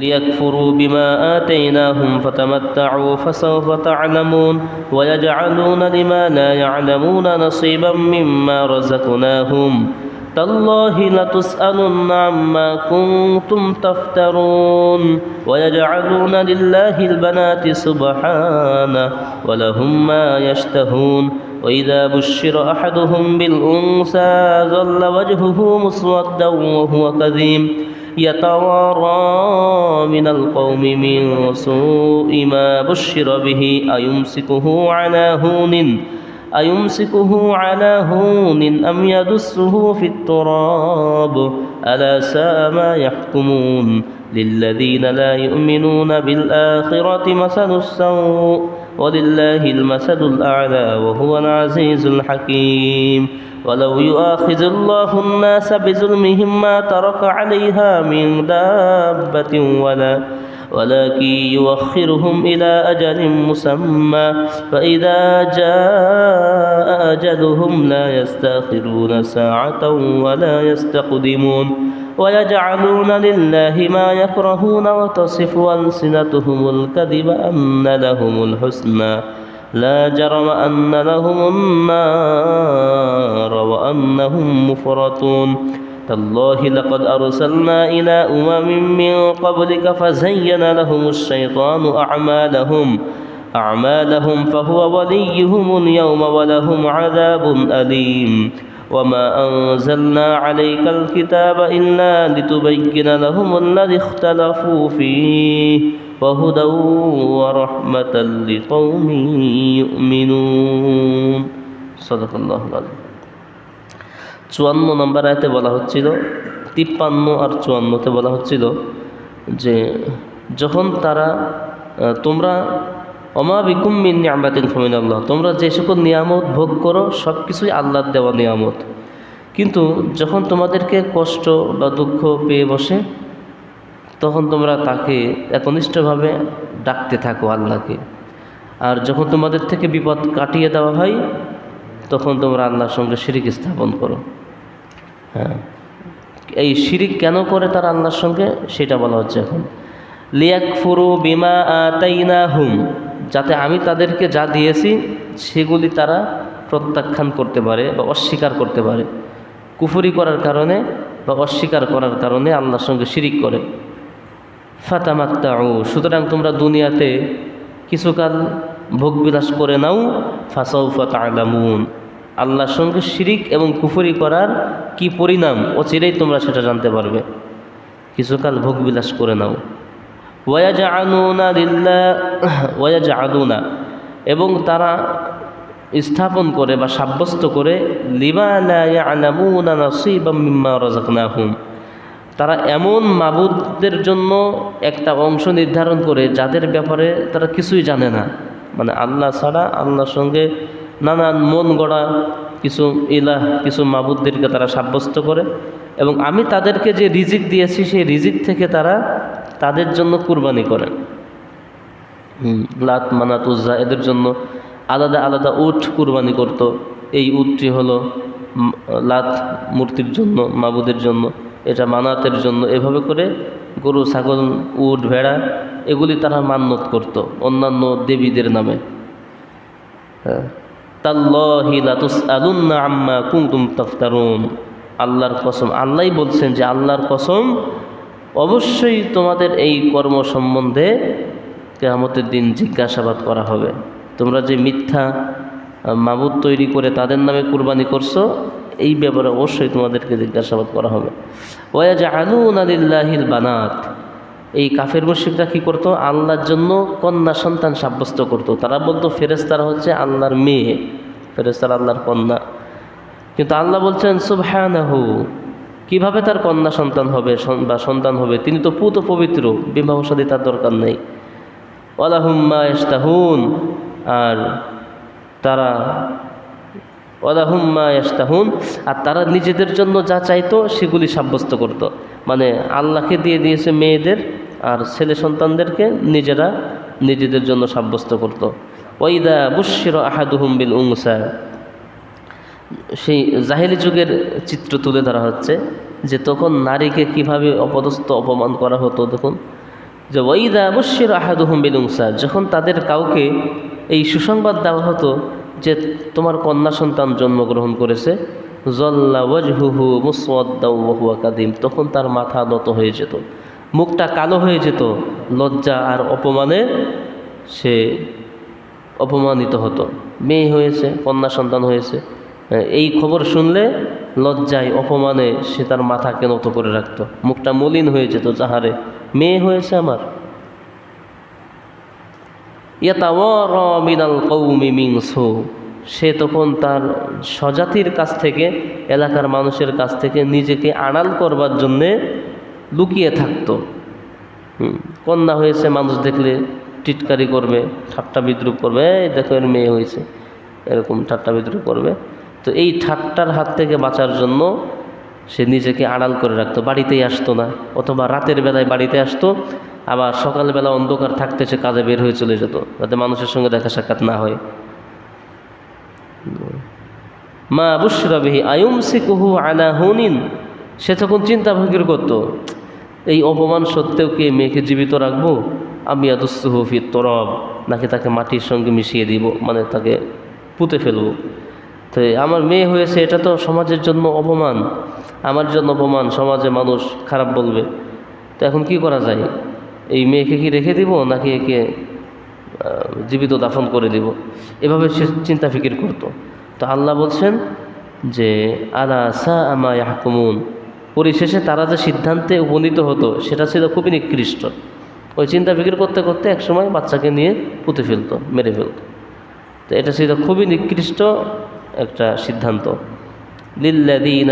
ليكفروا بما آتيناهم فتمتعوا فسوف تعلمون ويجعلون لما لا يعلمون نصيبا مما رزقناهم تالله لتسألن عما كنتم تفترون ويجعلون لله البنات سبحانه ولهم ما يشتهون وإذا بشر أحدهم بالأنثى ظل وجهه مسودا وهو كظيم يتوارى من القوم من سوء ما بشر به أيمسكه على هون؟ أيمسكه على هون أم يدسه في التراب؟ ألا ساء ما يحكمون؟ للذين لا يؤمنون بالآخرة مثل السوء. ولله المثل الأعلى وهو العزيز الحكيم. ولو يؤاخذ الله الناس بظلمهم ما ترك عليها من دابة ولا ولكن يوخرهم إلى أجل مسمى فإذا جاء أجلهم لا يستأخرون ساعة ولا يستقدمون ويجعلون لله ما يكرهون وتصف ألسنتهم الكذب أن لهم الحسنى. لا جرم أن لهم النار وأنهم مفرطون. تالله لقد أرسلنا إلى أمم من قبلك فزين لهم الشيطان أعمالهم أعمالهم فهو وليهم اليوم ولهم عذاب أليم. وما أنزلنا عليك الكتاب إلا لتبين لهم الذي اختلفوا فيه وهدى ورحمة لقوم يؤمنون. صدق الله العظيم. চুয়ান্ন নম্বর আয়তে বলা হচ্ছিল, তিপ্পান্ন আর চুয়ান্নতে বলা হচ্ছিল যে, যখন তারা তোমরা, অমা বিকুম মিন নিয়ামাতিন ফমিন আল্লাহ তোমরা যে সকল নিয়ামত ভোগ করো সব কিছুই আল্লাহর দেওয়া নিয়ামত। কিন্তু যখন তোমাদেরকে কষ্ট বা দুঃখ পেয়ে বসে, তখন তোমরা তাকে একনিষ্ঠভাবে ডাকতে থাকো আল্লাহকে। আর যখন তোমাদের থেকে বিপদ কাটিয়ে দেওয়া হয়, তখন তোমরা আল্লাহর সঙ্গে শিরিক স্থাপন করো। হ্যাঁ। এই শিরিক কেন করে তারা আল্লাহর সঙ্গে? সেটা বলা হচ্ছে এখন। লিয়াক ফুরু বিমা আতাইনা হুম যাতে আমি তাদেরকে যা দিয়েছি, সেগুলি তারা প্রত্যাখ্যান করতে পারে বা অস্বীকার করতে পারে। কুফুরি করার কারণে বা অস্বীকার করার কারণে আল্লাহর সঙ্গে শিরিক করে। ফাতামাত্তাউ, সুতরাং তোমরা দুনিয়াতে কিছুকাল ভোগবিলাস করে নাও, ফাসাউফা তালামুন আল্লাহর সঙ্গে শিরিক এবং কুফরি করার কি পরিণাম অচিরেই তোমরা সেটা জানতে পারবে। কিছুকাল ভোগবিলাস করে নাও। ওয়াজা আনুনা লিল্লা ওয়াজা আনুনা এবং তারা স্থাপন করে বা সাব্যস্ত করে, লিমা লা ইয়ালামুনা নাসিবাম মিম্মা রাযাকনাহুম। তারা এমন মাবুদদের জন্য একটা অংশ নির্ধারণ করে যাদের ব্যাপারে তারা কিছুই জানে না। মানে আল্লাহ ছাড়া আল্লাহর সঙ্গে নানান মন গড়া কিছু ইলাহ কিছু মাবুদদেরকে তারা সাব্যস্ত করে এবং আমি তাদেরকে যে রিজিক দিয়েছি সেই রিজিক থেকে তারা তাদের জন্য কুরবানি করে লাত মানাত উজ্জা এদের জন্য আলাদা আলাদা উট কুরবানি করত। এই উটটি হলো লাত মূর্তির জন্য মাবুদের জন্য এটা মানাতের জন্য। এভাবে করে গরু ছাগল উট ভেড়া এগুলি তারা মান্যত করত অন্যান্য দেবীদের নামে। হ্যাঁ। আম্মা আল্লাহর কসম আল্লাহই বলছেন যে আল্লাহর কসম অবশ্যই তোমাদের এই কর্ম সম্বন্ধে কেয়ামতের দিন জিজ্ঞাসাবাদ করা হবে। তোমরা যে মিথ্যা মাবুদ তৈরি করে তাদের নামে কুরবানি করছ, এই ব্যাপারে অবশ্যই তোমাদেরকে জিজ্ঞাসাবাদ করা হবে। ওয়াজ আলুন আলিল্লাহিল বানাত। এই কাফের মুশিকরা কী করতো? আল্লাহর জন্য কন্যা সন্তান সাব্যস্ত করতো। তারা বলতো ফেরেস্তারা হচ্ছে আল্লাহর মেয়ে ফেরেস্তারা আল্লাহর কন্যা। কিন্তু আল্লাহ বলছেন, সুবহানাহু কীভাবে তার কন্যা সন্তান হবে বা সন্তান হবে? তিনি তো পুত পবিত্র, বিবাহ সাদী তার দরকার নেই। ওয়ালাহুম্মা ইস্তাহুন আর তারা ওয়ালাহুম্মা ইস্তাহুন আর তারা নিজেদের জন্য যা চাইতো সেগুলি সাব্যস্ত করত। মানে আল্লাহকে দিয়ে দিয়েছে মেয়েদের আর ছেলে সন্তানদেরকে নিজেরা নিজেদের জন্য সাব্যস্ত করত। ওইদা বুশির আহাদুহুম বিল উংসা সেই জাহেলি যুগের চিত্র তুলে ধরা হচ্ছে যে তখন নারীকে কীভাবে অপদস্থ অপমান করা হতো দেখুন। যে ওয়াইদা বশির আহাদুহম উংসা যখন তাদের কাউকে এই সুসংবাদ দেওয়া হতো যে তোমার কন্যা সন্তান জন্মগ্রহণ করেছে, জল্লা ওয়াজহুহু মুসওয়াদ্দাউহুয়া কাদিম তখন তার মাথা নত হয়ে যেত, মুখটা কালো হয়ে যেত, লজ্জা আর অপমানে সে অপমানিত হতো। মেয়ে হয়েছে, কন্যা সন্তান হয়েছে, এই খবর শুনলে লজ্জায়, অপমানে সে তার মাথাকে নত করে রাখত, মুখটা মলিন হয়ে যেত যাহারে। মেয়ে হয়েছে আমার মিনাল কৌমি মিংসু সে। তখন তার স্বজাতির কাছ থেকে, এলাকার মানুষের কাছ থেকে নিজেকে আড়াল করবার জন্যে লুকিয়ে থাকতো। কন্যা হয়েছে, মানুষ দেখলে টিটকারি করবে, ঠাট্টা বিদ্রুপ করবে, এই দেখো, এর মেয়ে হয়েছে। এরকম ঠাট্টা বিদ্রুপ করবে। তো এই ঠাট্টার হাত থেকে বাঁচার জন্য সে নিজেকে আড়াল করে রাখতো, বাড়িতেই আসতো না, অথবা রাতের বেলায় বাড়িতে আসতো। আবার সকালবেলা অন্ধকার থাকতে সে কাজে বের হয়ে চলে যেত, যাতে মানুষের সঙ্গে দেখা সাক্ষাৎ না হয়। মা বুসরাবিহি বুশরাবিহি আয়ুমসিকুহু আলা হুনিন, সে তখন চিন্তা ফিকির করতো, এই অপমান সত্ত্বেও কি মেয়েকে জীবিত রাখব? আমি আদুস্তুহফি তরব, নাকি তাকে মাটির সঙ্গে মিশিয়ে দিব মানে তাকে পুঁতে ফেলব? তো আমার মেয়ে হয়েছে, এটা তো সমাজের জন্য অপমান। আমার জন্য অপমান, সমাজে মানুষ খারাপ বলবে। তো এখন কি করা যায়? এই মেয়েকে কি রেখে দিব নাকি একে জীবিত দাফন করে দিব? এভাবে সে চিন্তা ফিকির করতো। তো আল্লাহ বলছেন যে, আলা সা আমা ইয়াহকুমুন। পরিশেষে তারা যে সিদ্ধান্তে উপনীত হতো, সেটা ছিল খুবই নিকৃষ্ট। ওই চিন্তা ফিকির করতে করতে একসময় বাচ্চাকে নিয়ে পুঁতে ফেলতো, মেরে ফেলতো। তো এটা ছিল খুবই নিকৃষ্ট একটা সিদ্ধান্ত। আখিরাতি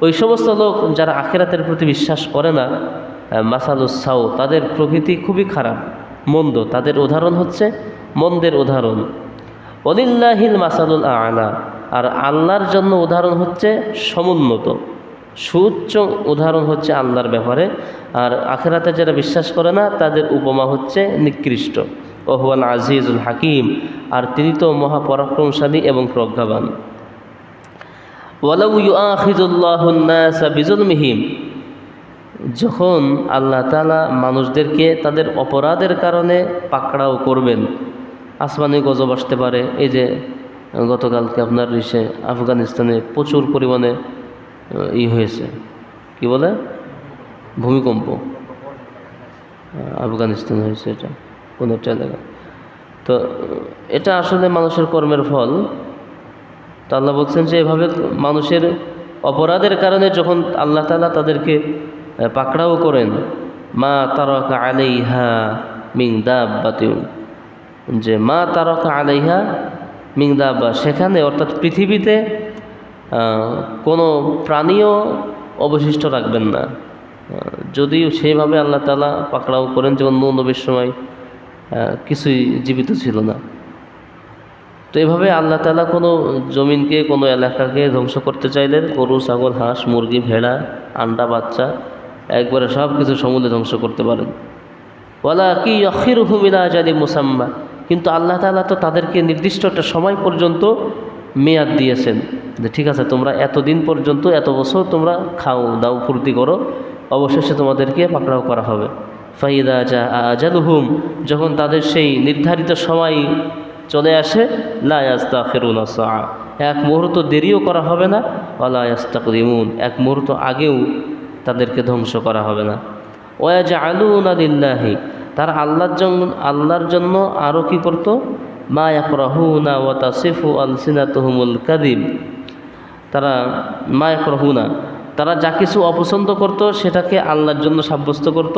ওই সমস্ত লোক যারা আখেরাতের প্রতি বিশ্বাস করে না আহ, মাসালুস তাদের প্রকৃতি খুবই খারাপ মন্দ। তাদের উদাহরণ হচ্ছে মন্দের উদাহরণ। অলিল্লাহিল মাসালুল আনা আর আল্লাহর জন্য উদাহরণ হচ্ছে সমুন্নত। সুউচ্চ উদাহরণ হচ্ছে আল্লাহর ব্যাপারে আর আখেরাতে যারা বিশ্বাস করে না তাদের উপমা হচ্ছে নিকৃষ্ট। ওহুয়াল আজিজুল হাকিম, আর তিনি তো মহাপরাক্রমশালী এবং প্রজ্ঞাবান। ওয়ালাউ যখন আল্লাহ তালা মানুষদেরকে তাদের অপরাধের কারণে পাকড়াও করবেন, আসমানি গজব আসতে পারে। এই যে গতকালকে আপনার ইসে আফগানিস্তানে প্রচুর পরিমাণে ই হয়েছে। কি বলে? ভূমিকম্প। আফগানিস্তান হয়েছে এটা। একটা এলাকা তো, এটা আসলে মানুষের কর্মের ফল। তো আল্লাহ বলছেন যে, এভাবে মানুষের অপরাধের কারণে যখন আল্লাহ তালা তাদেরকে পাকড়াও করেন, মা তারকা আলাইহা মিং দাব্বাতিউন যে মা তারকা আলাইহা মিং দাব্বা, সেখানে অর্থাৎ পৃথিবীতে কোনো প্রাণীও অবশিষ্ট রাখবেন না। যদিও সেইভাবে আল্লাহ তালা পাকড়াও করেন, যেমন নবীর সময় কিছুই জীবিত ছিল না। তো এভাবে আল্লাহ তালা কোনো জমিনকে, কোনো এলাকাকে ধ্বংস করতে চাইলেন। গরু, ছাগল, হাঁস, মুরগি, ভেড়া, আন্ডা, বাচ্চা, একবারে সব কিছু সমূলে ধ্বংস করতে পারেন। বলা কি অখির হুমিলা জালি মুসাম্মা। কিন্তু আল্লাহ তালা তো তাদেরকে নির্দিষ্ট একটা সময় পর্যন্ত মেয়াদ দিয়েছেন। যে ঠিক আছে, তোমরা এতদিন পর্যন্ত, এত বছর তোমরা খাও, দাও, ফুর্তি করো, অবশেষে তোমাদেরকে পাকড়াও করা হবে। ফাইদা যা আজালুহুম, যখন তাদের সেই নির্ধারিত সময় চলে আসে লায়াস্তা ফেরুন এক মুহূর্ত দেরিও করা হবে না ওয়ালায়াস্তা করিমুন এক মুহূর্ত আগেও তাদেরকে ধ্বংস করা হবে না। ওয়াজা আলুন আলিল্লাহি তার আল্লাহর জন্য আল্লাহর জন্য আরও কী করতো? মা ইয়াকরাহুনা ওয়া তাসিফু আলসিনাতুহুমুল কাদিম তারা মা ইয়াকরাহুনা তারা যা কিছু অপছন্দ করত সেটাকে আল্লাহর জন্য সাব্যস্ত করত।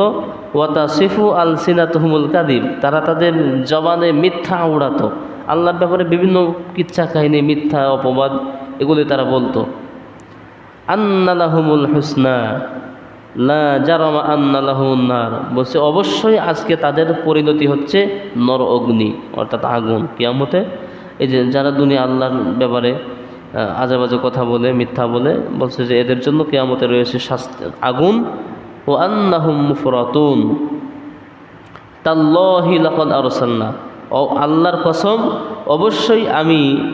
ওয়াতা সিফু আল সিনাতহমুল কাদিম তারা তাদের জবানে মিথ্যা উড়াতো। আল্লাহর ব্যাপারে বিভিন্ন কিচ্ছা কাহিনী, মিথ্যা অপবাদ এগুলি তারা বলতো। আন্নালাহুমুল হুসনা, লা জারামা আন্নালাহুন্নার বলছে, অবশ্যই আজকে তাদের পরিণতি হচ্ছে নর অগ্নি, অর্থাৎ আগুন, কিয়ামতে। এই যে যারা দুনিয়া আল্লাহর ব্যাপারে আজেবাজে কথা বলে, মিথ্যা বলে, বলছে যে এদের জন্য কেয়ামতে রয়েছে শাস্তি, আগুন। ও আন্নাহুম মুফরাতুন। তাল্লাহি আরসালনা। ও আল্লাহর কসম, অবশ্যই আমি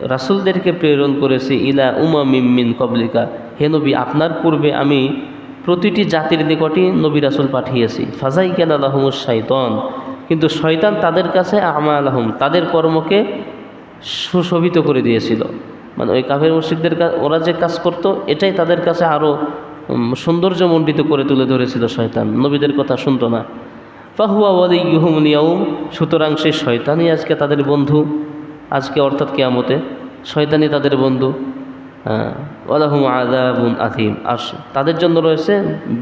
রাসূলদেরকে প্রেরণ করেছি ইলা উমা মিম্মিন কবলিকা হে নবী, আপনার পূর্বে আমি প্রতিটি জাতির নিকটই নবী রাসুল পাঠিয়েছি। ফাজাই কেন আলহমুর শাইতন। কিন্তু শয়তান তাদের কাছে আমা আলহম তাদের কর্মকে সুশোভিত করে দিয়েছিল। মানে ওই কাফের মুর্শিকদের ওরা যে কাজ করত, এটাই তাদের কাছে আরও সৌন্দর্যমণ্ডিত করে তুলে ধরেছিল শয়তান। নবীদের কথা শুনত না। ফাহুয়া ওয়াদি ইহুম নিয়াউম সুতরাং সেই শয়তানই আজকে তাদের বন্ধু। আজকে অর্থাৎ কেয়ামতে শয়তানই তাদের বন্ধু। ওয়ালাহুম আদাবুন আথিম আর তাদের জন্য রয়েছে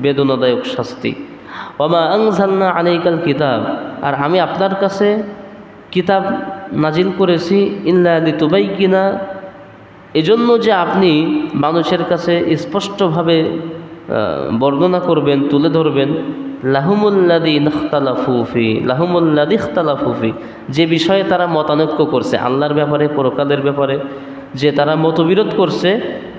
বেদনাদায়ক শাস্তি। ওমা আংজালনা আলাইকাল কিতাব। আর আমি আপনার কাছে কিতাব নাজিল করেছি, ইল্লা লিতুবাই কিনা এজন্য যে আপনি মানুষের কাছে স্পষ্টভাবে বর্ণনা করবেন, তুলে ধরবেন, লাহুমুল্লাদি নখতালাফুফি লাহুমুল্লাদি ইখতালাফুফি যে বিষয়ে তারা মতানৈক্য করছে, আল্লাহর ব্যাপারে, পরকালের ব্যাপারে, যে তারা মতবিরোধ করছে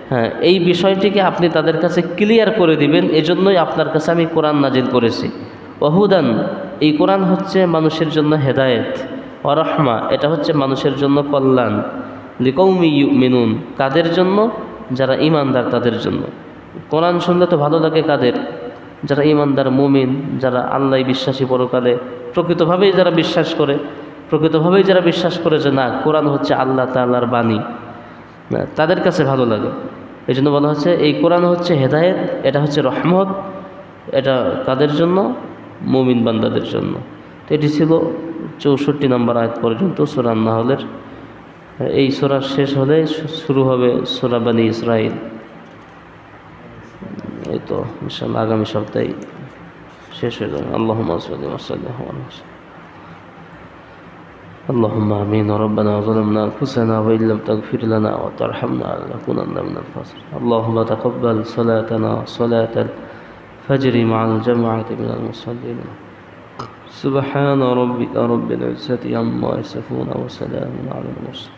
হ্যাঁ এই বিষয়টিকে আপনি তাদের কাছে ক্লিয়ার করে দিবেন, এজন্যই আপনার কাছে আমি কোরআন নাজিল করেছি। ওহুদান, এই কোরআন হচ্ছে মানুষের জন্য হেদায়েত, অরহমা, এটা হচ্ছে মানুষের জন্য কল্যাণ। লিকৌমি মিনুন কাদের জন্য? যারা ইমানদার তাদের জন্য। কোরআন শুনলে তো ভালো লাগে কাদের? যারা ইমানদার মুমিন, যারা আল্লাহ বিশ্বাসী পরকালে, প্রকৃতভাবেই যারা বিশ্বাস করে, প্রকৃতভাবেই যারা বিশ্বাস করে যে না, কোরআন হচ্ছে আল্লাহ তাল্লাহর বাণী তাদের কাছে ভালো লাগে। এই জন্য বলা হচ্ছে, এই কোরআন হচ্ছে হেদায়েত, এটা হচ্ছে রহমত, এটা কাদের জন্য? মুমিন বান্দাদের জন্য। তো এটি ছিল চৌষট্টি নম্বর আয়াত পর্যন্ত সুরান নাহলের এই সোরা শেষ হলে শু- শুরু হবে সোরা বানি ইসরাইল এই তো ইনশাল্লাহ আগামী সপ্তাহে শেষ হয়ে যাবে আল্লাহ اللهم آمين ربنا ظلمنا أنفسنا وإن لم تغفر لنا وترحمنا لنكونن من الخاسرين اللهم تقبل صلاتنا صلاة الفجر مع الجماعة من المصلين سبحان ربك رب العزة عما يصفون وسلام على المرسلين